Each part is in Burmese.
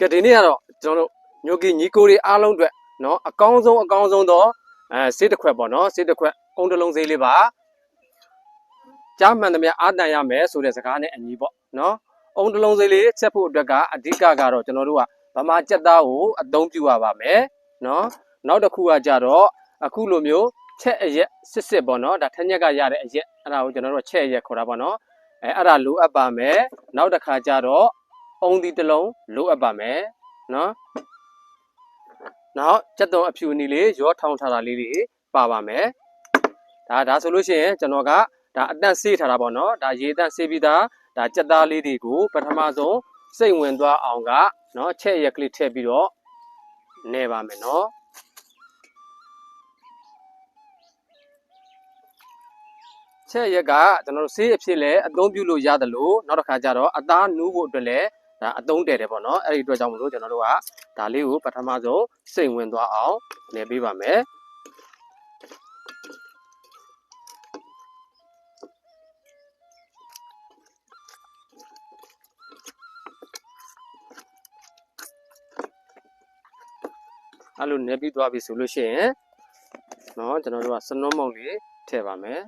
ကဲဒီနေ့ကတော့ကျွန်တော်တို့ညိုကီညီကိုတွေအားလုံးအတွက်နော်အကောင်းဆုံးအကောင်းဆုံးတော့အဲဆေးတစ်ခွက်ပေါ့နော်ဆေးတစ်ခွက်ကုန်းတလုံးဆေးလေးပါကြားမှန်သမျှအားတန်ရမယ်ဆိုတဲ့စကားနဲ့အညီပေါ့နော်အုံတလုံးသေးလေးချက်ဖို့အတွက်ကအဓိကကတော့ကျွန်တော်တို့ကဗမာကြက်သားကိုအသုံးပြုရပါမယ်နော်နောက်တစ်ခုကကြတော့အခုလိုမျိုးချက်အရက်စစ်စစ်ပေါ့နော်ဒါထက်ညက်ကရတဲ့အရက်အဲ့ဒါကိုကျွန်တော်တို့ချက်အရက်ခေါ်တာပေါ့နော်အဲအဲ့ဒါလိုအပ်ပါမယ်နောက်တစ်ခါကြတော့ အုံဒီတစ်လုံးလိုအပ်ပါမယ်နော်နောက်ကြက်သွန်အဖြူနီလေးရောထောင်းထားတာလေးတွေပါပါမယ်ဒါဒါဆိုလို့ရှိရင်ကျွန်တော်ကဒါအတန့်ဆေးထားတာပေါ့နော်ဒါရေအတန့်ဆေးပြီးသားဒါကြက်သားလေးတွေကိုပထမဆုံးစိတ်ဝင်သွားအောင်ကနော်ချက်ရက်ကလေးထည့်ပြီးတော့နေပါမယ်နော်ချက်ရက်ကကျွန်တော်တို့ဆေးအဖြစ်လဲအသုံးပြုလို့ရတယ်လို့နောက်တစ်ခါကျတော့အသားနူးဖို့အတွက်လည်း ဒါအသုံးတည်တယ်ပေါ့နော်အဲ့ဒီအတွက်ကြောင့်မလို့ကျွန်တော်တို့ကဒါလေးကိုပထမဆုံးစိတ်ဝင်သွားအောင်နေပေးပါမယ်အဲ့လိုနေပြီးသွားပြီဆိုလို့ရှိရင်နော်ကျွန်တော်တို့ကစနုံးမုံလေးထည့်ပါမယ်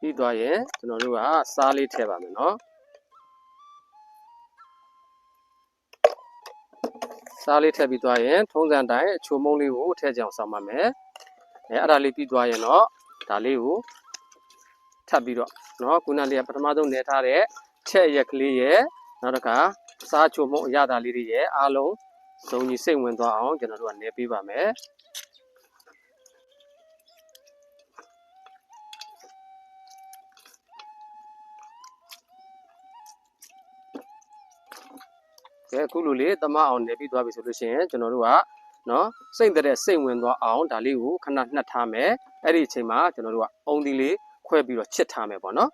ပြီးသွားရင်ကျွန်တော်တို့ကစားလေးထည့်ပါမယ်နော်စားလေးထည့်ပြီးသွားရင်ထုံးစံတိုင်းအချိုမုံလေးကိုထည့်ကြအောင်ဆောင်းပါမယ်အဲအဲ့ဒါလေးပြီးသွားရင်တော့ဒါလေးကိုထပ်ပြီးတော့နော်ခုနလေးကပထမဆုံးနေထားတဲ့ချက်ရက်ကလေးရဲ့နောက်တစ်ခါစားချိုမုံအရသာလေးတွေရဲ့အားလုံးစုံကြီးစိတ်ဝင်သွားအောင်ကျွန်တော်တို့ကနေပေးပါမယ် ကဲအခုလိုလေးတမအောင်နေပြီးသွားပြီဆိုလို့ရှိရင်ကျွန်တော်တို့ကနော်စိတ်တဲ့စိတ်ဝင်သွားအောင်ဒါလေးကိုခဏနှက်ထားမယ်အဲ့ဒီအချိန်မှာကျွန်တော်တို့ကအုံဒီလေးခွဲပြီးတော့ချစ်ထားမယ်ပေါ့နော်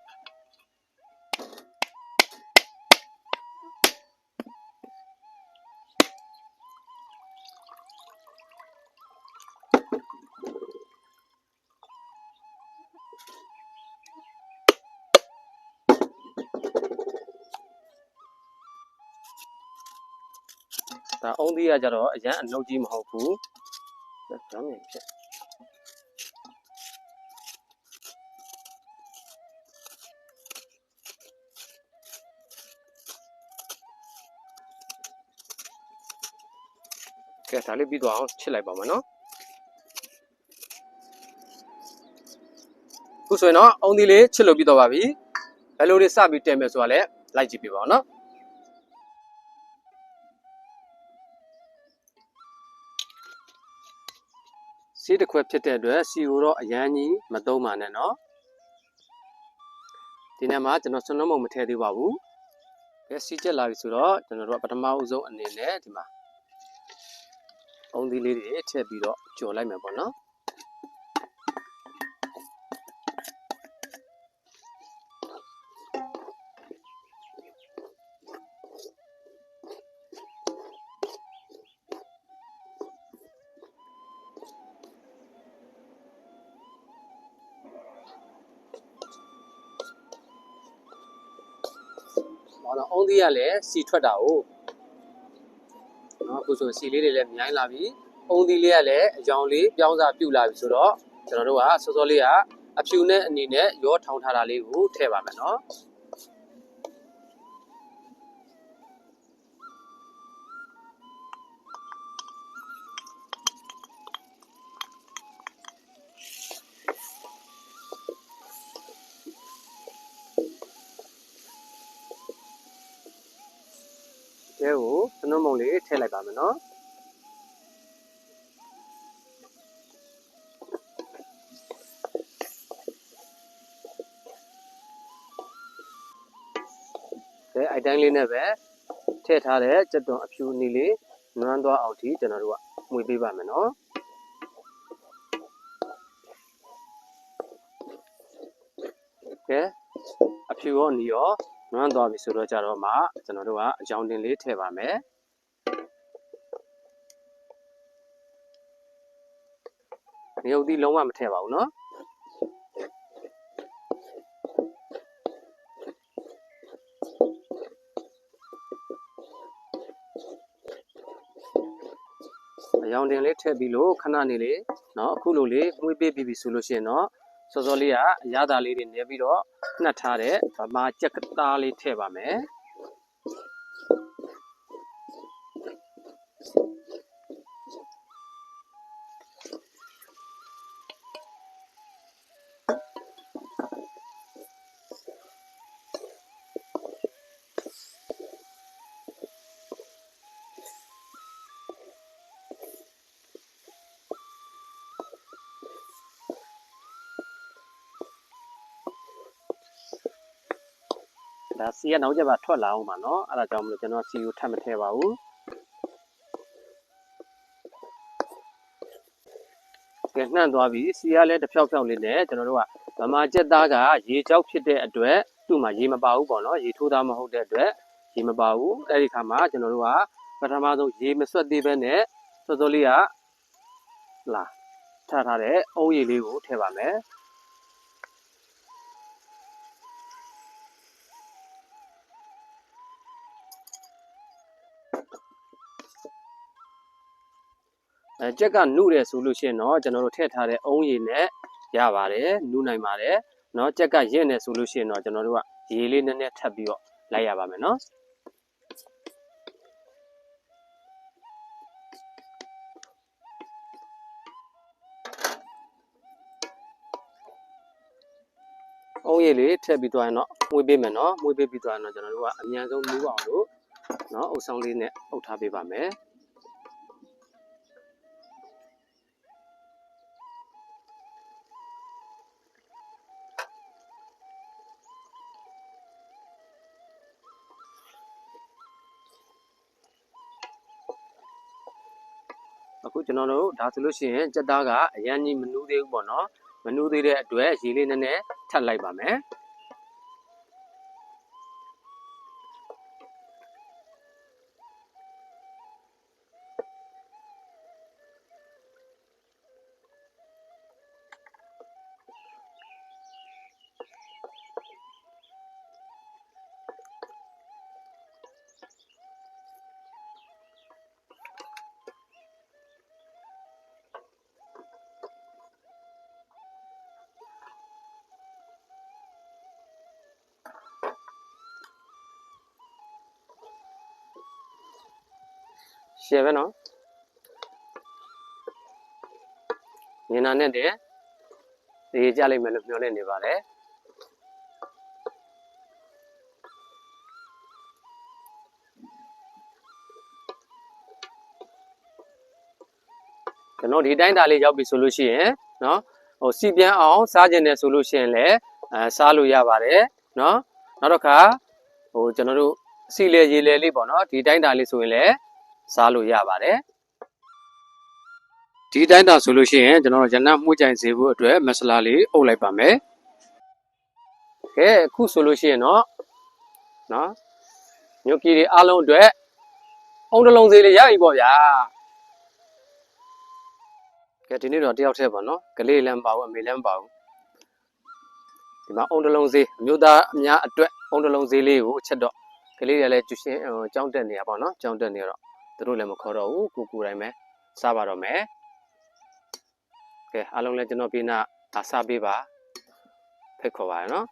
ဒါအုံဒီကကြတော့အရန်အနှုတ်ကြီးမဟုတ်ဘူးဒါကြောင်းမြင်ဖြစ်ကဲဒါလေးပြီးတော့အောင်ချစ်လိုက်ပါမယ်နော်ခုဆိုရင်တော့အုံဒီလေးချစ်လို့ပြီးတော့ပါပြီဘယ်လိုတွေစပြီးတင်မယ်ဆိုတာလည်းလိုက်ကြည့်ပြပါအောင်နော် ဆေးတစ်ခွက်ဖြစ်တဲ့အတွက်စီကိုတော့အရန်ကြီးမသုံးပါနဲ့နော်ဒီနေ့မှာကျွန်တော်ဆွမ်းနှုံးမုံမထည့်သေးပါဘူးကဲစီချက်လာပြီဆိုတော့ကျွန်တော်တို့ကပထမအဆုံးအနေနဲ့ဒီမှာအုံးသီးလေးတွေထည့်ပြီးတော့ကြော်လိုက်မယ်ပေါ့နော် ဟောတော့အုံသီးကလည်းစီထွက်တာ哦နော်အခုဆိုစီလေးတွေလည်းမြိုင်းလာပြီအုံသီးလေးကလည်းအယောင်လေးပြောင်းစားပြုတ်လာပြီဆိုတော့ကျွန်တော်တို့ကစောစောလေးကအဖြူနဲ့အနေနဲ့ရောထောင်းထားတာလေးကိုထည့်ပါမယ်နော် ကျဲကိုသနုံမုံလေးထည့်လိုက်ပါမယ်နော်ကဲအိုက်တိုင်းလေးနဲ့ပဲထည့်ထားတဲ့ကြက်သွန်အဖြူနီလေးနွမ်းသွားအောင်ထိကျွန်တော်တို့ကမှွေပေးပါမယ်နော်ကဲအဖြူရောနီရော နွမ်းသွားပြီဆိုတော့ကြတော့မှကျွန်တော်တို့ကအကြောင်းတင်လေးထည့်ပါမယ်ငရုတ်သီးလုံးဝမထည့်ပါဘူးเนาะအရောင်တင်လေးထည့်ပြီးလို့ခဏနေလေးเนาะအခုလိုလေးမှုေးပေးပြီးပြီဆိုလို့ရှိရင်เนาะစောစောလေးကအရသာလေးတွေနေပြီးတော့ နှက်ထားတဲ့ဗမာကြက်ကသားလေးထည့်ပါမယ် ဒါစီကနောက်ကျပါထွက်လာအောင်ပါเนาะအဲ့ဒါကြောင့်မလို့ကျွန်တော်စီကိုထပ်မထည့်ပါဘူးကဲနှံ့သွားပြီစီကလည်းတစ်ဖြောက်ဖြောက်လေးနဲ့ကျွန်တော်တို့ကဗမာကြက်သားကရေကြောက်ဖြစ်တဲ့အတွက်သူ့မှာရေမပါဘူးပေါ့နော်ရေထိုးသားမဟုတ်တဲ့အတွက်ရေမပါဘူးအဲ့ဒီခါမှာကျွန်တော်တို့ကပထမဆုံးရေမဆွတ်သေးဘဲနဲ့စောစောလေးကလာထားထားတဲ့အုံးရည်လေးကိုထည့်ပါမယ် အဲကြက်ကနုတယ်ဆိုလို့ရှိရင်တော့ကျွန်တော်တို့ထည့်ထားတဲ့အုံးရည်နဲ့ရပါတယ်နုနိုင်ပါတယ်เนาะကြက်ကရင့်နေဆိုလို့ရှိရင်တော့ကျွန်တော်တို့ကရေလေးနည်းနည်းထပ်ပြီးတော့လိုက်ရပါမယ်เนาะအုံးရည်လေးထည့်ပြီးသွားရင်တော့မှုေးပေးမယ်เนาะမှုေးပေးပြီးသွားရင်တော့ကျွန်တော်တို့ကအမြန်ဆုံးမူးအောင်လို့เนาะအုပ်ဆောင်လေးနဲ့အုပ်ထားပေးပါမယ် အခုကျွန်တော်တို့ဒါဆိုလို့ရှိရင်ကြက်သားကအရန်ကြီးမနူးသေးဘူးပေါ့နော်မနူးသေးတဲ့အတွက်ရေလေးနည်းနည်းထပ်လိုက်ပါမယ် ရှယ်ပဲနော်ညနာနဲ့တည်းဒီကြလိမ့်မယ်လို့ပြောနေနေပါတယ်ကျွန်တော်ဒီတိုင်းတာလေးရောက်ပြီဆိုလို့ရှိရင်เนาะဟိုစီပြန်အောင်စားကျင်တယ်ဆိုလို့ရှိရင်လည်းအဲစားလို့ရပါတယ်เนาะနောက်တစ်ခါဟိုကျွန်တော်တို့စီလေရေလေလေးပေါ့เนาะဒီတိုင်းတာလေးဆိုရင်လည်း စားလို့ရပါတယ်ဒီတိုင်းတာဆိုလို့ရှိရင်ကျွန်တော်တို့ရနံ့မှုကြိုင်စေဖို့အတွက်မဆလာလေးအုပ်လိုက်ပါမယ်ကဲအခုဆိုလို့ရှိရင်တော့နော်ညိုကီတွေအားလုံးအတွက်အုံတလုံးစေးလေးရပြီပေါ့ဗျာကဲဒီနေ့တော့တယောက်တည်းပါနော်ကလေးလည်းမပါဘူးအမေလည်းမပါဘူးဒီမှာအုံတလုံးစေးအမျိုးသားအများအတွက်အုံတလုံးစေးလေးကိုချက်တော့ကလေးတွေလည်းကျူရှင်ကြောင်းတက်နေရပါတော့နော်ကြောင်းတက်နေရတော့ သူတို့လည်းမခေါ်တော့ဘူးကိုကိုတိုင်းပဲစားပါတော့မယ်ကဲအားလုံးလည်းကျွန်တော်ပြနာဒါစားပေးပါဖိတ်ခေါ်ပါရနော်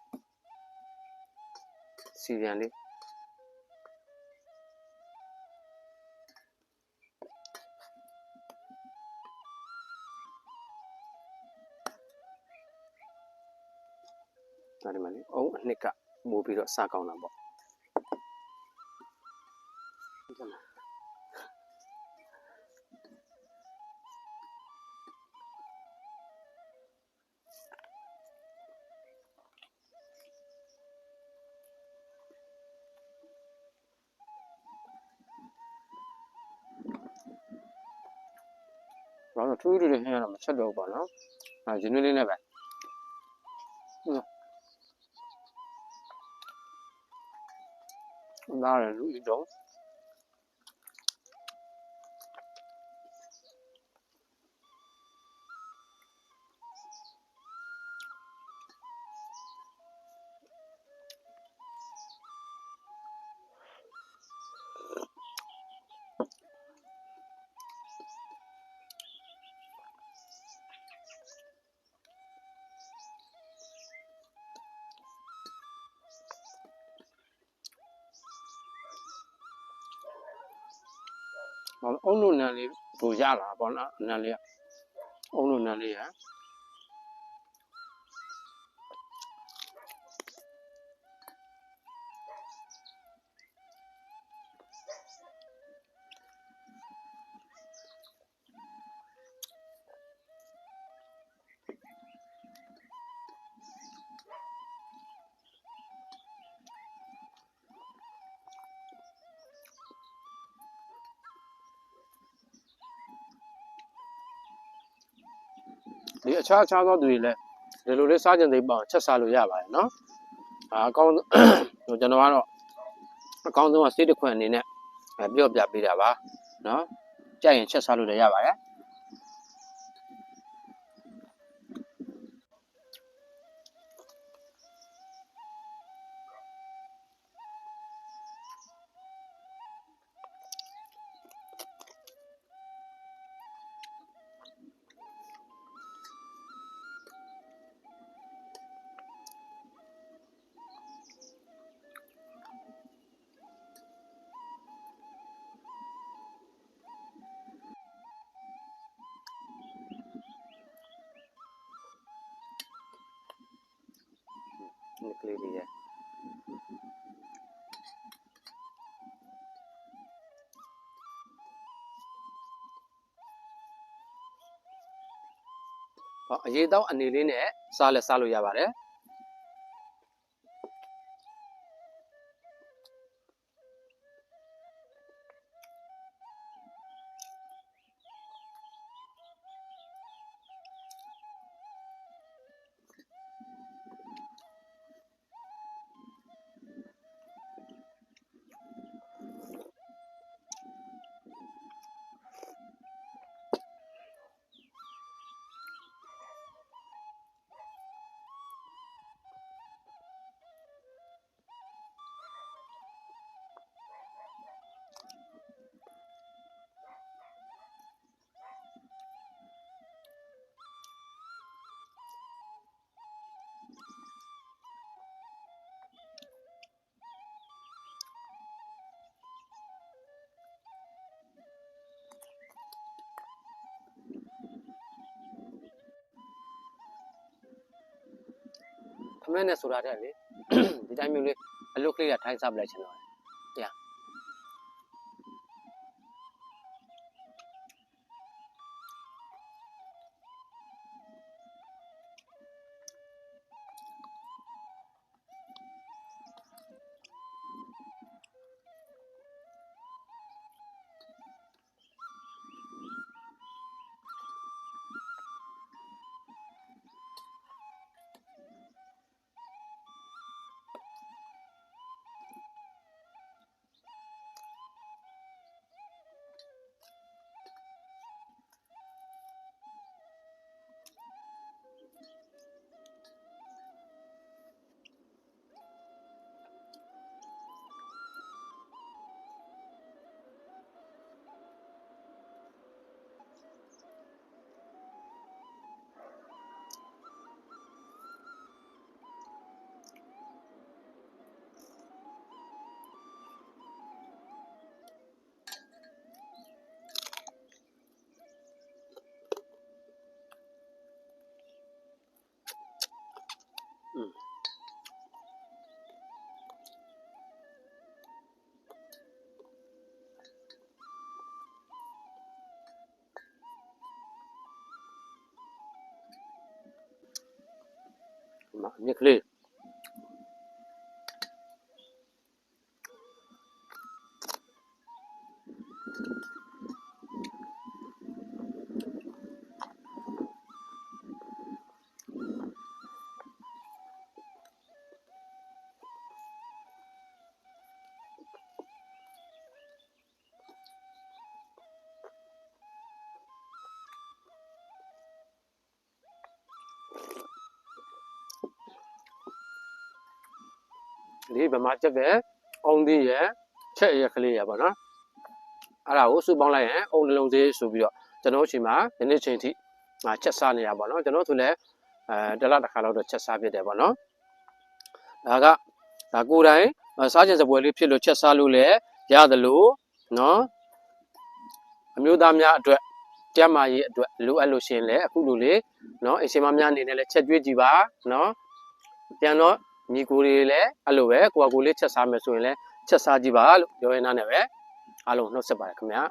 စီပြန်လေးဒါဒီမှာလေအုံအနှစ်ကမိုးပြီးတော့စားကောင်းတာပေါ့ဒီမှာ ထူးထူးလေးဟင်းရတော့မချက်တော့ဘူးပေါ့နော်အဲရင်းနှီးလေးနဲ့ပဲနားရလူဤတော့ ဟောအုံလို့နန်းလေးကိုရလာပေါ့နော်နန်းလေးကအုံလို့နန်းလေးရ ဒီအခြားအခြားသောသူတွေလည်းဒီလိုလေးစားကြင်သိပ်ပေါ့ချက်စားလို့ရပါတယ်နော်အာအကောင်းဟိုကျွန်တော်ကတော့အကောင်းဆုံးကစိတ်တစ်ခွင်အနေနဲ့အဲပြော့ပြပေးတာပါနော်ကြိုက်ရင်ချက်စားလို့လည်းရပါတယ် ဒီကလေးလေးရဲ့ဟောအရေးတောင်းအ နေလေးနဲ့စားလဲစားလို့ရပါတယ်ခမဲနဲ့ဆိုတာတဲ့လေဒီတိုင်းမျိုးလေးအလုတ်ကလေးကထိုင်းစားပလိုက်ချင်တော့ ဒီမှာမြက် လေးဒီဗမာချက်ကအောင်သေးရဲ့ချက်ရက်ကလေးရပါတော့အဲ့ဒါကိုစုပေါင်းလိုက်ရင်အုံနှလုံးသေးဆိုပြီးတော့ကျွန်တော်တို့ချိန်မှာဒီနေ့ချိန်ထိငါချက်စားနေရပါတော့ကျွန်တော်တို့လည်းအဲတစ်လတစ်ခါလောက်တော့ချက်စားဖြစ်တယ်ပေါ့နော်ဒါကဒါကိုယ်တိုင်စားခြင်းစပွဲလေးဖြစ်လို့ချက်စားလို့လည်းရတယ်လို့နော်အမျိုးသားများအတွက်ကျန်းမာရေးအတွက်လိုအပ်လို့ရှိရင်လည်းအခုလိုလေနော်အရှင်မများအနေနဲ့လည်းချက်ကျွေးကြည့်ပါနော်ပြန်တော့ ညီကိုတွေလည်းအဲ့လိုပဲကိုကကိုလေးချက်စားမယ်ဆိုရင်လည်းချက်စားကြည့်ပါလို့ပြောရင်းသားနဲ့ပဲအားလုံးနှုတ်ဆက်ပါတယ်ခင်ဗျာ